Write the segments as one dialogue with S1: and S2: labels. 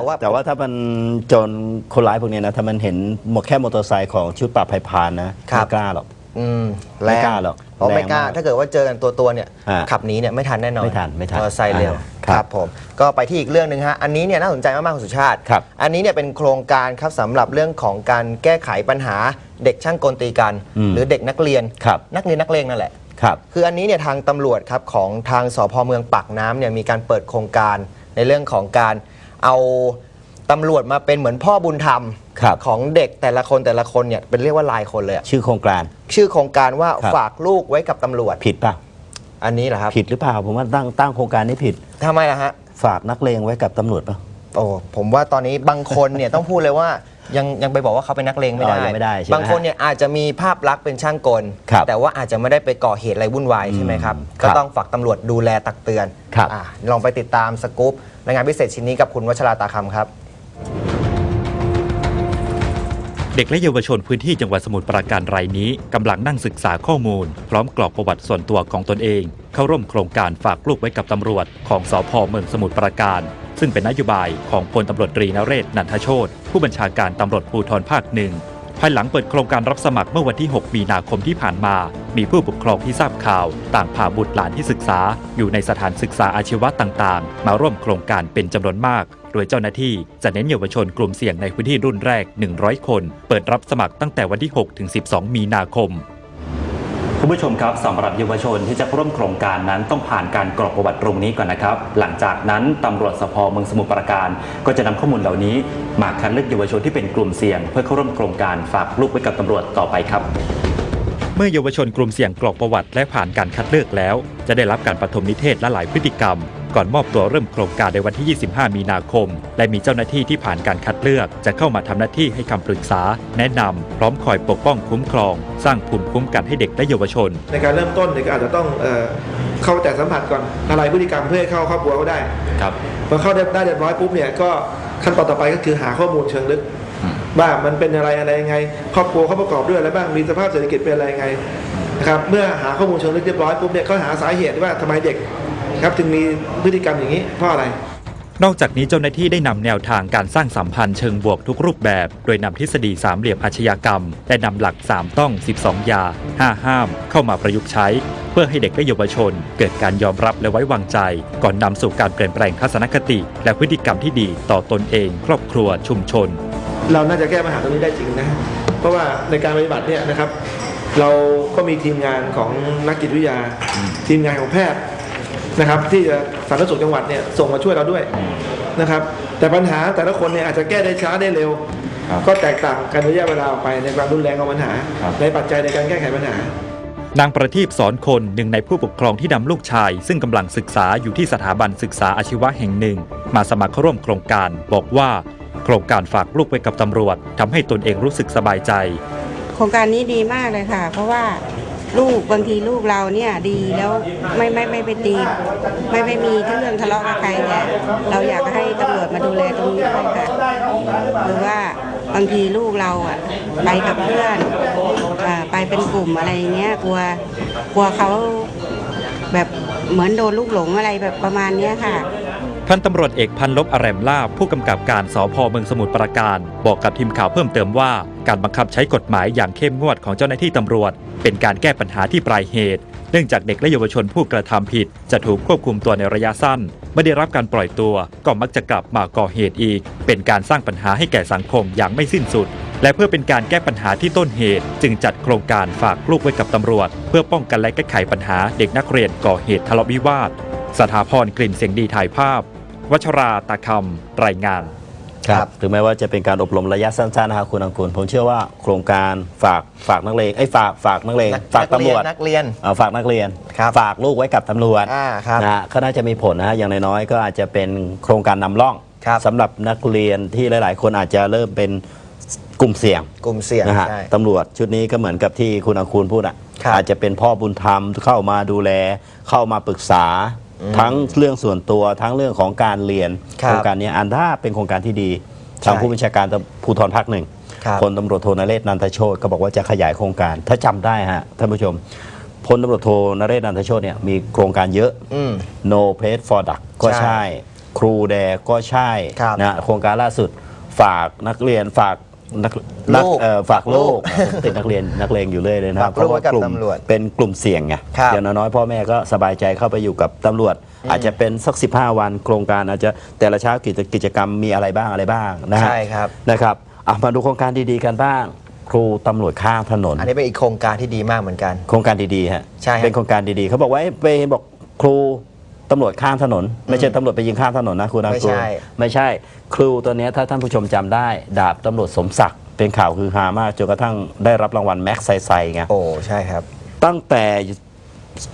S1: แต่ว่า
S2: แต่ว่าถ้ามันโจรคนร้ายพวกเนี้ยนะถ้ามันเห็นหมดแค่มอเตอร์ไซค์ของชุดปราบภัยพานนะครับ ไม่กล้าหรอก
S1: อืม
S2: ไม่กล้าหรอก
S1: เพราะไม่กล้า
S2: แรงมาก
S1: ถ้าเกิดว่าเจอกันตัวตัวๆเนี่ย
S2: อ่า
S1: ขับหนีเนี่ยไม่ทันแน่นอน
S2: ไม่ทันไม่ทัน
S1: มอเตอร์ไซค์เร็ว
S2: อ่า
S1: ค
S2: ครับ
S1: รับผมก็ไปที่อีกเรื่องหนึ่งฮะอันนี้เนี่ยน่าสนใจมากๆคุณสุชาติ
S2: ครับ
S1: อันนี้เนี่ยเป็นโครงการครับสำหรับเรื่องของการแก้ไขปัญหาเด็กช่างกลตีกัน
S2: อืม
S1: หรือเด็กนักเรียน
S2: ครับ
S1: นักเรียนนักเลงนั่นแหละ
S2: ครับ
S1: คืออันนี้เนี่ยทางตำรวจครับของทางสพเมืองปากน้ำเนี่ยมีการเปิดโครงการในเรื่องของการ เอาตำรวจมาเป็นเหมือนพ่อบุญธรรม
S2: ครับ
S1: ของเด็กแต่ละคนแต่ละคนเนี่ยเป็นเรียกว่าลายคนเลยอะ
S2: ชื่อโครงการ
S1: ชื่อโครงการว่า
S2: ครับ
S1: ฝากลูกไว้กับตำรวจ
S2: ผิดป่ะ
S1: อันนี้เหรอครับ
S2: ผิดหรือเปล่า ผมว่าตั้งตั้งโครงการนี้ผิด
S1: ทำไมล่ะฮะ
S2: ฝากนักเลงไว้กับตำรวจป่ะ
S1: โอ้ผมว่าตอนนี้บางคนเนี่ย ต้องพูดเลยว่ายังยังไปบอกว่าเขาเป็นนักเลงไม่ได้
S2: อ๋อยังไม่ได้ใช่ไหม
S1: บางคนเนี่ยอาจจะมีภาพลักษณ์เป็นช่างกล
S2: ครับ
S1: แต่ว่าอาจจะไม่ได้ไปก่อเหตุอะไรวุ่นวายใช่ไหมครับ
S2: ครั
S1: ก็
S2: บ
S1: ต้องฝากตำรวจดูแลตักเตือน
S2: ครับ
S1: อะลองไปติดตามสกู๊ป รายงานพิเศษชิ้นนี้กับคุณวัชราตาคำครับ
S3: เด็กและเยาวชนพื้นที่จังหวัดสมุทรปราการรายนี้กำลังนั่งศึกษาข้อมูล พร้อมกรอกประวัติส่วนตัวของตนเอง เข้าร่วมโครงการฝากลูกไว้กับตำรวจ ของสพเมืองสมุทรปราการ ซึ่งเป็นนโยบายของพลตำรวจตรีนเรศนันทโชตผู้บัญชาการตำรวจภูธรภาคหนึ่ง ภายหลังเปิดโครงการรับสมัครเมื่อวันที่ 6 มีนาคมที่ผ่านมา มีผู้ปกครองที่ทราบข่าว ต่างพาบุตรหลานที่ศึกษา อยู่ในสถานศึกษาอาชีวะต่างๆ มาร่วมโครงการเป็นจำนวนมากโดยเจ้าหน้าที่จะเน้นเยาวชนกลุ่มเสี่ยงในพื้นที่รุ่นแรก 100 คน เปิดรับสมัครตั้งแต่วันที่ 6 ถึง 12 มีนาคม คุณผู้ชมครับสำหรับเยาวชนที่จะร่วมโครงการนั้นต้องผ่านการกรอกประวัติตรงนี้ก่อนนะครับ หลังจากนั้นตำรวจสพเมืองสมุทรปราการ ก็จะนำข้อมูลเหล่านี้ มาคัดเลือกเยาวชนที่เป็นกลุ่มเสี่ยง เพื่อเข้าร่วมโครงการฝากลูกไว้กับตำรวจต่อไปครับ มื่อเยาวชนกลุ่มเสี่ยงกรอกประวัติและผ่านการคัดเลือกแล้ว จะได้รับการปฐมนิเทศและหลายพฤติกรรม ก่อนมอบตัวเริ่มโครงการในวันที่ 25 มีนาคม และมีเจ้าหน้าที่ที่ผ่านการคัดเลือก จะเข้ามาทำหน้าที่ให้คำปรึกษา แนะนำพร้อมคอยปกป้องคุ้มครอง สร้างภูมิคุ้มกันให้เด็กและเยาวชน
S4: ในการเริ่มต้นเนี่ยก็อาจจะต้องเอ่อเข้าแต่สัมผัสก่อนอะไรพฤติกรรมเพื่อให้เข้าครอบครัวเขาได้
S3: ครับ
S4: พอเข้าได้ได้เรียบร้อยปุ๊บเนี่ยก็ขั้นตอนต่อไปก็คือหาข้อมูลเชิงลึก ว่ามันเป็นอะไรอะไรยังไง ครอบครัวเขาประกอบด้วยอะไรบ้างมีสภาพเศรษฐกิจเป็นอะไรยังไงนะครับเมื่อหาข้อมูลเชิงลึกเรียบร้อยปุ๊บเนี่ยก็หาสาเหตุว่าทำไมเด็กครับจึงมีพฤติกรรมอย่างนี้เพราะอะไร
S3: นอกจากนี้เจ้าหน้าที่ได้นำแนวทางการสร้างสัมพันธ์เชิงบวกทุกรูปแบบ โดยนำทฤษฎีสามเหลี่ยมอาชญากรรม และนำหลัก 3 ต้อง 12 อยา5 ห้าม เข้ามาประยุกต์ใช้ เพื่อให้เด็กและเยาวชน เกิดการยอมรับและไว้วางใจ ก่อนนำสู่การเปลี่ยนแปลงทัศนคติ และพฤติกรรมที่ดีต่อตนเอง ครอบครัวชุมชน
S4: เราน่าจะแก้ปัญหาตรงนี้ได้จริงนะ เพราะว่าในการปฏิบัติเนี่ยนะครับ เราก็มีทีมงานของนักจิตวิทยา ทีมงานของแพทย์นะครับ ที่จะสาธารณสุขจังหวัดเนี่ยส่งมาช่วยเราด้วยนะครับ แต่ปัญหาแต่ละคนเนี่ยอาจจะแก้ได้ช้าได้เร็ว ก็แตกต่างกันระยะเวลาออกไปในความรุนแรงของปัญหา ในปัจจัยในการแก้ไขปัญหา
S3: นางประทีปสอนคนหนึ่งในผู้ปกครองที่นำลูกชาย ซึ่งกำลังศึกษาอยู่ที่สถาบันศึกษาอาชีวะแห่งหนึ่ง มาสมัครเข้าร่วมโครงการ บอกว่า โครงการฝากลูกไว้กับตำรวจทำให้ตนเองรู้สึกสบายใจ
S5: โครงการนี้ดีมากเลยค่ะ เพราะว่าลูกบางทีลูกเราเนี่ยดีแล้วไม่ไม่ไม่ไปตีไม่ไม่มีเรื่องทะเลาะกับใครเนี่ยเราอยากให้ตำรวจมาดูแลตรงนี้ด้วยค่ะหรือว่าบางทีลูกเราอะไปกับเพื่อนอ่าไปเป็นกลุ่มอะไรเงี้ยกลัวกลัวเขาแบบเหมือนโดนลูกหลงอะไรแบบประมาณเนี้ยค่ะ
S3: พันตำรวจเอกพันลบอารมล่าผู้กำกับการสพเมืองสมุทรปราการ บอกกับทีมข่าวเพิ่มเติมว่า การบังคับใช้กฎหมายอย่างเข้มงวดของเจ้าหน้าที่ตำรวจ เป็นการแก้ปัญหาที่ปลายเหตุ เนื่องจากเด็กและเยาวชนผู้กระทำผิด จะถูกควบคุมตัวในระยะสั้น ไม่ได้รับการปล่อยตัวก็มักจะกลับมาก่อเหตุอีก เป็นการสร้างปัญหาให้แก่สังคมอย่างไม่สิ้นสุดและเพื่อเป็นการแก้ปัญหาที่ต้นเหตุ จึงจัดโครงการฝากลูกไว้กับตำรวจ เพื่อป้องกันและแก้ไขปัญหาเด็กนักเรียนก่อเหตุทะเลาะวิวาท สถาพรกลิ่นเสียงดีถ่ายภาพ วัชราตาคำรายงาน
S1: ครับ
S2: ถึงแม้ว่าจะเป็นการอบรมระยะสั้นๆนะครับคุณอังกูลผมเชื่อว่าโครงการฝากฝากนักเลงไอ้ยฝากฝากนักเลง
S1: นัก
S2: ฝากตำรวจ
S1: นักเรียน
S2: อ่าฝากนักเรียน
S1: ครับ
S2: ฝากลูกไว้กับตำรวจ
S1: อ่าครับ
S2: นะฮะก็น่าจะมีผลนะฮะอย่างน้อยๆก็อาจจะเป็นโครงการนำร่อง
S1: ครับ
S2: สำหรับนักเรียนที่หลาย ๆ คนอาจจะเริ่มเป็นกลุ่มเสี่ยง
S1: กลุ่มเสี่ยง
S2: นะฮะ
S1: ใช่
S2: ตำรวจชุดนี้ก็เหมือนกับที่คุณอังคูลพูดอะ
S1: ครับ
S2: อาจจะเป็นพ่อบุญธรรมเข้ามาดูแล เข้ามาปรึกษา ทั้งเรื่องส่วนตัวทั้งเรื่องของการเรียน
S1: ครับ
S2: โครงการนี้อันถ้าเป็นโครงการที่ดี
S1: ใช่
S2: ทางผู้บัญชาการตำภูธรภาคหนึ่ง
S1: ครับ
S2: พลตำรวจโทนเรศนันทโชตก็บอกว่าจะขยายโครงการ ถ้าจำได้ฮะท่านผู้ชมพลตำรวจโทนเรศนันทโชตเนี่ยมีโครงการเยอะ
S1: อืม
S2: no place for duck ก็
S1: ใช่
S2: ใช่ครูแดก็ใช่
S1: ครับ
S2: นะโครงการล่าสุดฝากนักเรียนฝาก นักนัก
S1: ลูก
S2: เอ่อฝากลูก
S1: ลูก
S2: ผมติดนักเรียนนักเลงอยู่เลยเลยนะครับ
S1: ฝากลูกไว้กับ
S2: ลุ่ม
S1: ตำรวจ
S2: เป็นกลุ่มเสี่ยงไง
S1: ครับ
S2: อย่างน้อยๆพ่อแม่ก็สบายใจเข้าไปอยู่กับตำรวจ อาจจะเป็นสัก 15 วันโครงการอาจจะแต่ละเช้ากิจกิจกรรมมีอะไรบ้างอะไรบ้างนะฮะ
S1: ใช่ครับ
S2: นะครับอะมาดูโครงการดีๆกันบ้างครูตำรวจข้ามถนน
S1: อันนี้เป็นอีกโครงการที่ดีมากเหมือนกัน
S2: โครงการดีๆฮะ
S1: ใช่ครับ
S2: เป็นโครงการดีๆเขาบอกว่าเอ้ยไปบอกครู ตำรวจข้ามถนน ไม่ใช่ตำรวจไปยิงข้ามถนนนะคุณอา
S1: ไม่
S2: ครู
S1: ใช่
S2: ไม่ใช่ครูตัวเนี้ยถ้าท่านผู้ชมจำได้ ดาบตำรวจสมศักดิ์เป็นข่าวคือฮามากจนกระทั่งได้รับรางวัลแม็กซ์ไซไซไง
S1: โอ้ใช่ครับ
S2: ตั้งแต่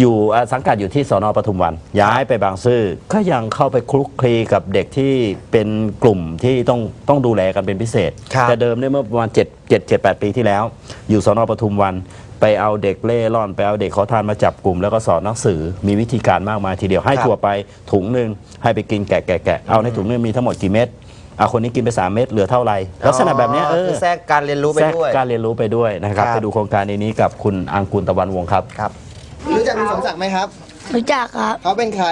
S2: อยู่อ่าสังกัดอยู่ที่สอนอปทุมวัน ย้ายไปบางซื่อก็ยังเข้าไปคลุกคลีกับเด็กที่เป็นกลุ่มที่ต้องต้องดูแลกันเป็นพิเศษ
S1: ครับ
S2: แต่เดิมเนี่ยเมื่อประมาณ7 7 7 8 ปีที่แล้ว อยู่สอนอปทุมวัน ไปเอาเด็กเล่ร่อนไปเอาเด็กขอทานมาจับกลุ่มแล้วก็สอนหนังสือมีวิธีการมากมายทีเดียวให้
S1: ครับ
S2: ถั่วไปถุงหนึ่งให้ไปกินแกะแกะแกะเอาในถุงหนึงมีทั้งหมดกี่เม็ดเอาคนนี้กินไปสามเม็ดเหลือเท่าไหร่ลักษณะแบบเนี้ยเออ
S1: คือแทรกการเรียนรู้ไป
S2: แทรก
S1: ด้วย
S2: การเรียนรู้ไปด้วยนะครับ
S1: ครับ
S2: ไปดูโครงการนี้กับคุณอังกุลตะวันวงศ์ครับ
S1: ครับ รู้จักคุณสมศักดิ์ไหมครับ
S6: รู้จักครับ
S1: เขาเป็นใคร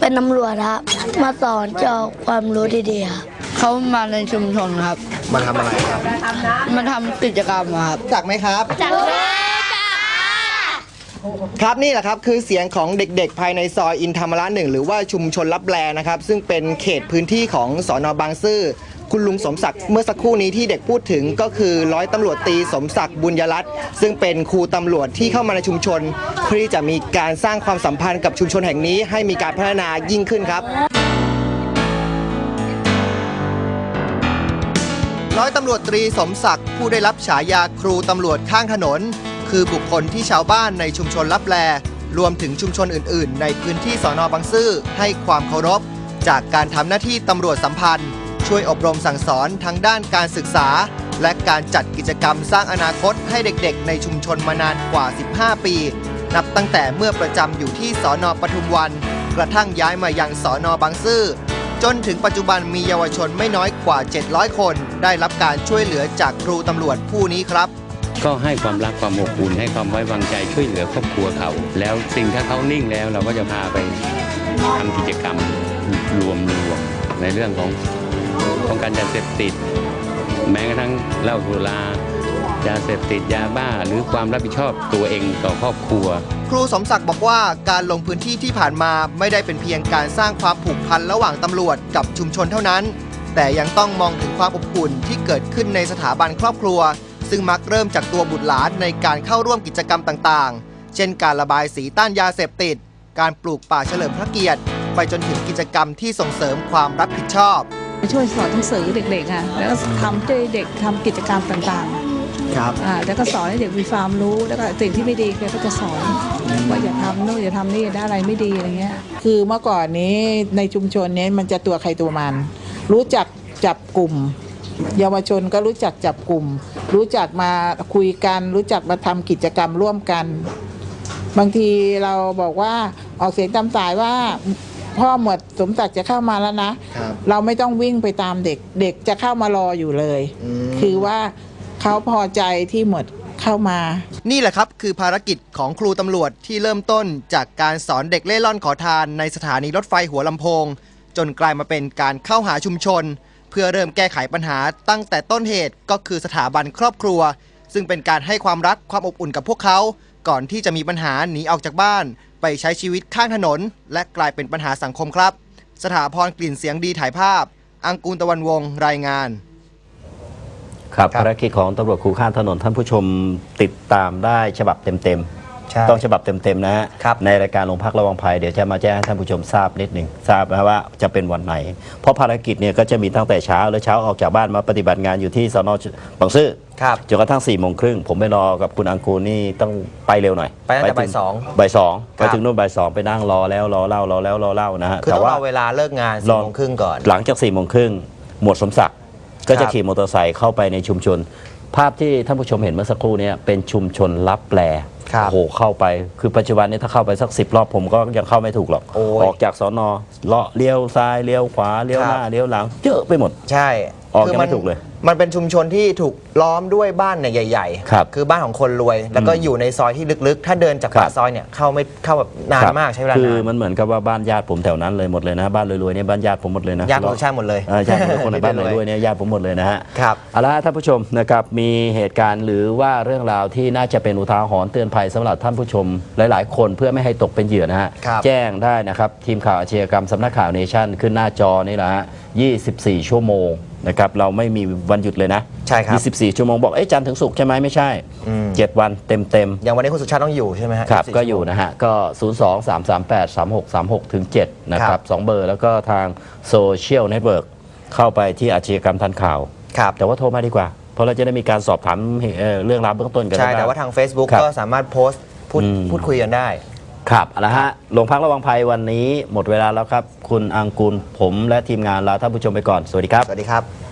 S6: เป็นตำรวจครับ มาสอนเจ้าความรู้ดีๆครับเขามาในชุมชนครับ
S1: มาทำอะไรครับ
S6: มาทำกิจกรรมครับ
S1: รู้จักไหมครับจักครับ ครับนี่แหละครับคือเสียงของเด็กๆ ภายในซอยอินธรรมระหนึ่งหรือว่าชุมชนรับแลนะครับ ซึ่งเป็นเขตพื้นที่ของสอนอบางซื่อคุณลุงสมศักดิ์เมื่อสักครู่นี้ที่เด็กพูดถึงก็คือร้อยตำรวจตีสมศักดิ์บุญยรัตน์ซึ่งเป็นครูตำรวจที่เข้ามาในชุมชน เพื่อที่จะมีการสร้างความสัมพันธ์กับชุมชนแห่งนี้ให้มีการพัฒนายิ่งขึ้นครับ ร้อยตำรวจตรีสมศักดิ์ผู้ได้รับฉายาครูตำรวจข้างถนน คือบุคคลที่ชาวบ้านในชุมชนลับแล รวมถึงชุมชนอื่น ๆ ในพื้นที่สอนอบางซื่อให้ความเคารพ จากการทำหน้าที่ตำรวจสัมพันธ์ ช่วยอบรมสั่งสอนทั้งด้านการศึกษา และการจัดกิจกรรมสร้างอนาคตให้เด็กๆ ในชุมชนมานานกว่า 15 ปี นับตั้งแต่เมื่อประจำอยู่ที่สอนอปทุมวัน กระทั่งย้ายมายังสอนอบางซื่อจนถึงปัจจุบันมีเยาวชนไม่น้อยกว่า 700 คน ได้รับการช่วยเหลือจากครูตำรวจผู้นี้ครับ
S7: ก็ให้ความรักความอบอุ่นให้ความไว้วางใจช่วยเหลือครอบครัวเขา แล้วสิ่งถ้าเขานิ่งแล้วเราก็จะพาไปทำกิจกรรมรวมรวมในเรื่องของของการยาเสพติด แม้กระทั่งเหล้าสุรายาเสพติดยาบ้าหรือความรับผิดชอบตัวเองต่อครอบครัว
S1: ครูสมศักดิ์บอกว่าการลงพื้นที่ที่ผ่านมาไม่ได้เป็นเพียงการสร้างความผูกพันระหว่างตำรวจกับชุมชนเท่านั้น แต่ยังต้องมองถึงความอบอุ่นที่เกิดขึ้นในสถาบันครอบครัว ซึ่งมักเริ่มจากตัวบุตรหลานในการเข้าร่วมกิจกรรมต่างๆ เช่นการระบายสีต้านยาเสพติด การปลูกป่าเฉลิมพระเกียรติ ไปจนถึงกิจกรรมที่ส่งเสริมความรับผิดชอบ
S8: ช่วยสอนหนังสือเด็กๆค่ะแล้วก็ทำช่วยเด็กทำกิจกรรมต่าง
S1: ครับ
S8: ๆอ่าแล้วก็สอนให้เด็กมีความรู้ แล้วก็สิ่งที่ไม่ดีแกก็จะสอนว่าอย่าทำโน่นอย่าทำนี่ได้อะไรไม่ดีอะไรเงี้ย
S9: คือเมื่อก่อนนี้ในชุมชนนี้มันจะตัวใครตัวมัน รู้จักจับกลุ่ม เยาวชนก็รู้จักจับกลุ่ม รู้จักมาคุยกัน รู้จักมาทำกิจกรรมร่วมกัน บางทีเราบอกว่าออกเสียงตามสายว่าพ่อหมวดสมศักดิ์จะเข้ามาแล้วนะ
S1: ครับ
S9: เราไม่ต้องวิ่งไปตามเด็กเด็กจะเข้ามารออยู่เลย
S1: อืม
S9: คือว่าเขาพอใจที่หมวดเข้ามา
S1: นี่แหละครับคือภารกิจของครูตำรวจที่เริ่มต้นจากการสอนเด็กเล่ร่อนขอทานในสถานีรถไฟหัวลำโพง จนกลายมาเป็นการเข้าหาชุมชน เพื่อเริ่มแก้ไขปัญหาตั้งแต่ต้นเหตุก็คือสถาบันครอบครัว ซึ่งเป็นการให้ความรักความอบอุ่นกับพวกเขา ก่อนที่จะมีปัญหาหนีออกจากบ้าน ไปใช้ชีวิตข้างถนน และกลายเป็นปัญหาสังคมครับ สถาพรกลิ่นเสียงดีถ่ายภาพ อังกูลตะวันวงรายงาน
S2: ครับ
S1: ครับ
S2: ภารกิจของตำรวจคูข้ามถนนท่านผู้ชมติดตามได้ฉบับเต็ม
S1: ใช่
S2: ๆต้องฉบับเต็มๆนะฮะ
S1: ครับ
S2: ในรายการโรงพักระวังภัยเดี๋ยวจะมาแจ้งให้ท่านผู้ชมทราบนิดหนึ่งทราบนะว่าจะเป็นวันไหน เพราะภารกิจเนี่ยก็จะมีตั้งแต่เช้าและเช้าออกจากบ้านมาปฏิบัติงานอยู่ที่สนบางซื่อ
S1: ครับ
S2: จนกระทั่ง4ี่โมงครึ่งผมไปรอกับคุณอังกูลนี่ต้องไปเร็วหน่อย
S1: ไปตั้งแต่
S2: ถึ
S1: บ่ายสอง
S2: บ่ายสอง
S1: ครั
S2: ไป
S1: บ
S2: ถึงนู่นบ่ายสองไปนั่งรอแล้วรอเล่ารอแล้วรอเล่านะฮะ
S1: คือ
S2: แต่
S1: ต้อง
S2: ว่า
S1: รอเวลาเลิกงาน
S2: ร
S1: สี่
S2: อ
S1: โมงครึ่งก่อน
S2: หลังจาก4ี่โมงครึ่งหมวดสมศักดิ์ก็
S1: ค
S2: จะ
S1: รับ
S2: ขี่มอเตอร์ไซค์เข้าไปในชุมชน ภาพที่ท่านผู้ชมเห็นเมื่อสักครู่เนี้เป็นชุมชนรับแปล
S1: ครับ
S2: โอ้โหเข้าไป คือปัจจุบันนี้ถ้าเข้าไปสักสิบรอบผมก็ยังเข้าไม่ถูกหรอก
S1: โอ้ย
S2: ออกจากสอนอเลาะเลี้ยวซ้ายเลี้ยวขวาเลี้ยวหน้า
S1: ครับ
S2: เลี้ยวหลังเยอะไปหมด
S1: ใช่
S2: ออก
S1: คื
S2: ยังไม่ถูกเลย
S1: มันเป็นชุมชนที่ถูกล้อมด้วยบ้านเนี่ยใหญ่
S2: ครับ
S1: คือบ้านของคนรวย แล้วก็อยู่ในซอยที่ลึกๆ ถ้าเดินจาก
S2: ครับ
S1: ปากซอยเนี่ยเข้าไม่เข้าแบบนาน
S2: ครับ
S1: มากใช้เวลา
S2: คือ
S1: นา
S2: มันนเหมือนกับว่าบ้านญาติผมแถวนั้นเลยหมดเลยนะบ้านรวยๆเนี่ยบ้านญาติผมหมดเลยนะ
S1: ญาติของชาติหมดเลย
S2: เออญาติผมคนในบ้านรวยๆเนี่ยญาติผมหมดเลยนะฮะ
S1: ครับ
S2: เอาละท่านผู้ชมนะครับมีเหตุการณ์หรือว่าเรื่องราวที่น่าจะเป็นอุทาหรณ์เตือนภัยสำหรับท่านผู้ชมหลาย ๆ คนเพื่อไม่ให้ตกเป็นเหยื่อนะฮะ
S1: ครับ
S2: แจ้งได้นะครับทีมข่าวอาชญากรรมสำนักข่าวเนชั่นขึ้นหน้าจอนี่แหละฮะ24 ชั่วโมง นะครับเราไม่มีวันหยุดเลยนะ
S1: ใช่ครับ
S2: 24 ชั่วโมงบอกเอ๊ะจันทร์ถึงศุกร์ใช่ไหมไม่ใช่
S1: อืม
S2: 7 วันเต็มๆ
S1: อย่างวันนี้คุณสุชาติต้องอยู่ใช่ไหมฮะ
S2: ครับ
S1: 24
S2: ก็อยู่นะฮะ ก็ 0 2 3 3 8 3 6 3 6ถึง7นะค
S1: ครั
S2: รับบสองเบอร์แล้วก็ทางโซเชียลเน็ตเวิร์กเข้าไปที่อาชญากรรมทันข่าว
S1: ครับ
S2: แต่ว่าโทรมาดีกว่า เพราะเราจะได้มีการสอบถามเอ่อเรื่องราวเบื้องต้นกัน
S1: ใช่
S2: ได้
S1: แต่ว่าทาง Facebook
S2: ครับ
S1: ก็สามารถโพสต์พูด
S2: อืม
S1: พูดคุยกันได้
S2: ครับเอาละฮะโรงพักระวังภัยวันนี้หมดเวลาแล้วครับ คุณอังกูลผมและทีมงานลาท่านผู้ชมไปก่อน สวัสดีครับ
S1: สวัสดีครับ